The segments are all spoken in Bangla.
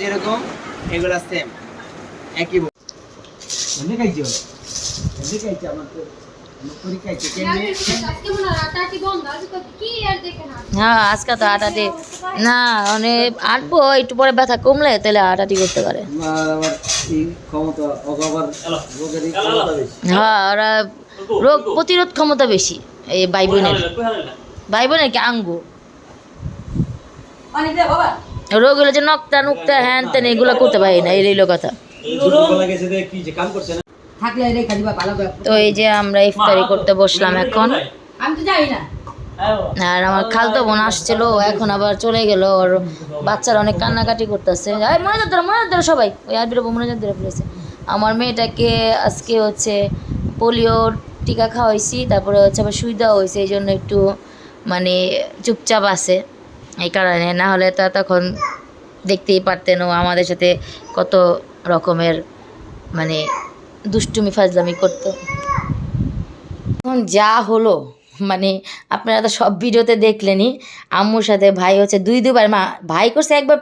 যেরকম এগুলা সেম একই আমার তো কেমনি? হ্যাঁ আজকে তো আটাটি না। মানে আটবো একটু পরে ব্যথা কমলে তাহলে আটাটি করতে পারে। হ্যাঁ ওরা রোগ প্রতিরোধ ক্ষমতা বেশি এই ভাই বোনের। ভাই বোনের কি আঙ্গু রোগ হলে যে নকটা নুকটা হ্যান তেন এগুলো করতে পারি না এই রইল কথা। ছোটবেলা গেছে যে কি যে কাম করছে না? তো এই যে আমরা ইফতারি করতে বসলাম এখন। আমি তো জানি না। আর আমার খালতো বোন আসছিল এখন আবার চলে গেল ওর বাচ্চারা অনেক কান্নাকাটি করতেছে। মনে ধরো মনে ধরো সবাই ওই আরবির মনে ধরে ফেলেছে। আমার মেয়েটাকে আজকে হচ্ছে পোলিও টিকা খাওয়াইছি তারপরে হচ্ছে আবার সুই দেওয়া হয়েছে এই জন্য একটু মানে চুপচাপ আছে। এই কারণে না হলে তো তখন দেখতেই পারতেন ও আমাদের সাথে কত রকমের মানে দুষ্টুমি, ফাজলামি করতো। এখন যা হলো মানে আপনারা তো সব ভিডিওতে দেখলেনই। আম্মুর সাথে ভাই হচ্ছে দুই দুবার মা ভাই করছে একবার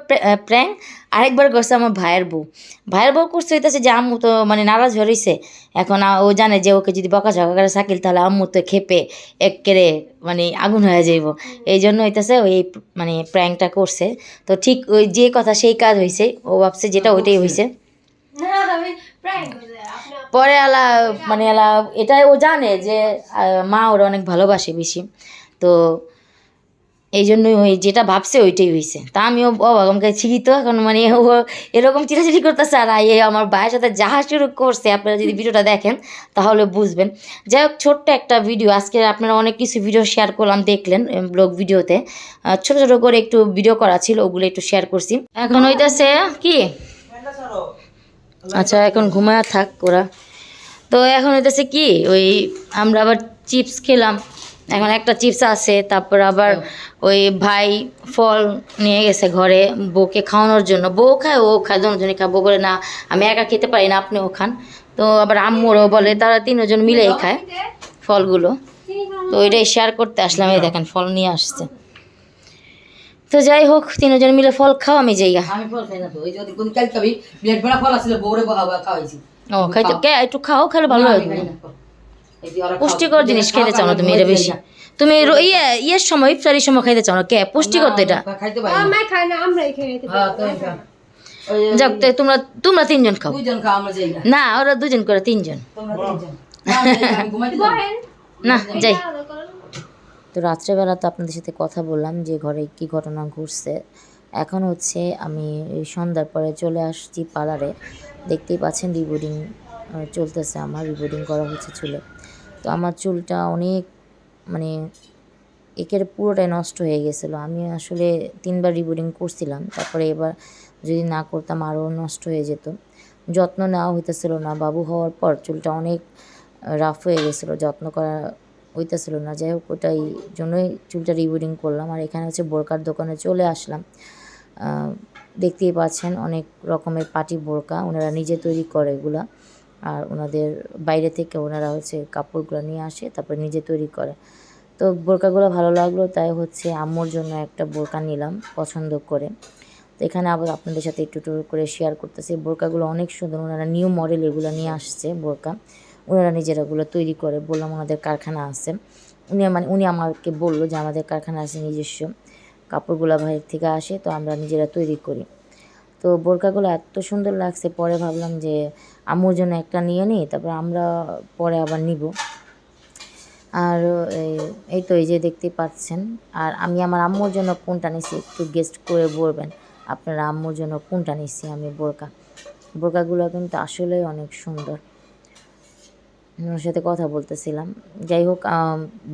প্র্যাঙ্ক আরেকবার করছে আমার ভাইয়ের বউ। ভাইয়ের বউ করছে হইতেছে যে আম্মু তো মানে নারাজ হয়েছে এখন ও জানে যে ওকে যদি বকা ঝকা করে সাকিল তাহলে আম্মু তো খেপে একেরে মানে আগুন হয়ে যাইব। এই জন্য হইতেছে ওই মানে প্র্যাঙ্কটা করছে। তো ঠিক ওই যে কথা সেই কাজ হয়েছে ও ভাবছে যেটা ওইটাই হয়েছে পরে আলা মানে আলা এটাই ও জানে যে মা ওরা অনেক ভালোবাসে বেশি। তো এই জন্যই ওই যেটা ভাবছে ওইটাই হয়েছে তা আমিও অবাক আমাকে ছিগি তো, এখন মানে ও এরকম চিরাচিরি করতেছে আর এই আমার ভাইয়ের সাথে যাহা শুরু করছে, আপনারা যদি ভিডিওটা দেখেন, তাহলে বুঝবেন। যাই হোক, ছোট্ট একটা ভিডিও। আজকে আপনারা অনেক কিছু ভিডিও শেয়ার করলাম, দেখলেন ব্লগ ভিডিওতে ছোট ছোট করে একটু ভিডিও করা ছিল, ওগুলো একটু শেয়ার করছি। এখন হইতেছে কি? আচ্ছা এখন ঘুমায় থাক ওরা। তো এখন হইতেছে কি ওই আমরা আবার চিপস খেলাম। এখন একটা চিপস আছে তারপর আবার ওই ভাই ফল নিয়ে গেছে ঘরে বউকে খাওয়ানোর জন্য। বউ খায় ও খায় দুজনে খায়। বউ বলে না আমি একা খেতে পারি না আপনিও খান। তো আবার আম্মুরও বলে তারা তিনজন মিলেই খায় ফলগুলো। তো ওইটাই শেয়ার করতে আসলাম এই দেখেন ফল নিয়ে আসছে। তো যাই হোক তিনজন মিলে ফল খাও আমি যাইগা আমি ফল খাই না তো। ওই যদি কোন কাল খাবি প্লেট ভরা ফল আছিল বউরে খাওয়াইছি। ও খাইতে কে একটু খাও খেলে ভালো না, আমি লাগবে খাই না। এই যে ওরা খাও- পুষ্টিকর জিনিস খেতে চাও না তুমি এটা বেশি। তুমি ইয়ে ইয়ের সময় ইফতারির সময় খাইতে চাও না? কে পুষ্টিকর তো এটা? না, খাইতে পারি না। হ্যাঁ, যাক তো তোমরা তোমরা তিনজন খাও। দুইজন খাও আমরা যাই না। না ওরা দুজন করে তিনজন। তোমরা তিনজন। না, যাই তো রাত্রেবেলা তো আপনাদের সাথে কথা বললাম যে ঘরে কি ঘটনা ঘটছে। এখন হচ্ছে আমি সন্ধ্যার পরে চলে আসছি পার্লারে। দেখতেই পাচ্ছেন রিবোর্ডিং চলতেছে আমার, রিবোর্ডিং করা হচ্ছে চুলে। তো আমার চুলটা অনেক মানে একের পুরোটাই নষ্ট হয়ে গেছিল। আমি আসলে তিনবার রিবোর্ডিং করছিলাম, তারপরে এবার যদি না করতাম আরও নষ্ট হয়ে যেত। যত্ন নেওয়া হইতেছিল না। বাবু হওয়ার পর চুলটা অনেক রাফ হয়ে গেছিল। যত্ন করা হইতেছিল না। যাই হোক, ওটাই জন্যই চুলটা রিবোর্ডিং করলাম। আর এখানে হচ্ছে বোরকার দোকানে চলে আসলাম। দেখতেই পাচ্ছেন অনেক রকমের পাটি বোরকা ওনারা নিজে তৈরি করে এগুলা। আর ওনাদের বাইরে থেকে ওনারা হচ্ছে কাপড়গুলো নিয়ে আসে, তারপর নিজে তৈরি করে। তো বোরকাগুলো ভালো লাগল, তাই হচ্ছে আম্মুর জন্য একটা বোরকা নিলাম পছন্দ করে। তো এখানে আবার আপনাদের সাথে একটু একটু করে শেয়ার করতেছি। বোরকাগুলো অনেক সুন্দর, ওনারা নিউ মডেল এগুলো নিয়ে আসছে বোরকা। ওনারা নিজেরা ওগুলো তৈরি করে বললাম ওনাদের কারখানা আছে। উনি মানে উনি আমাকে বলল যে আমাদের কারখানা আছে নিজস্ব, কাপড়গুলো বাইরের থেকে আসে তো আমরা নিজেরা তৈরি করি। তো বোরকাগুলো এত সুন্দর লাগছে, পরে ভাবলাম যে আম্মুর জন্য একটা নিয়ে নিই, তারপর আমরা পরে আবার নিব। আর এই- তো এই যে দেখতে পাচ্ছেন। আর আমি আমার আম্মুর জন্য কোনটা নিছি একটু গেস্ট করে বলবেন। আপনারা আম্মুর জন্য কোনটা নিছি আমি বোরকা। বোরকাগুলো কিন্তু আসলেই অনেক সুন্দর। ওনার সাথে কথা বলতেছিলাম। যাই হোক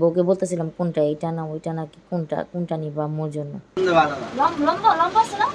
বউকে বলতেছিলাম, কোনটা এইটা না ওইটা না কি কোনটা কোনটা নিবা আম্মুর জন্য? লম্বা লম্বা আছে না?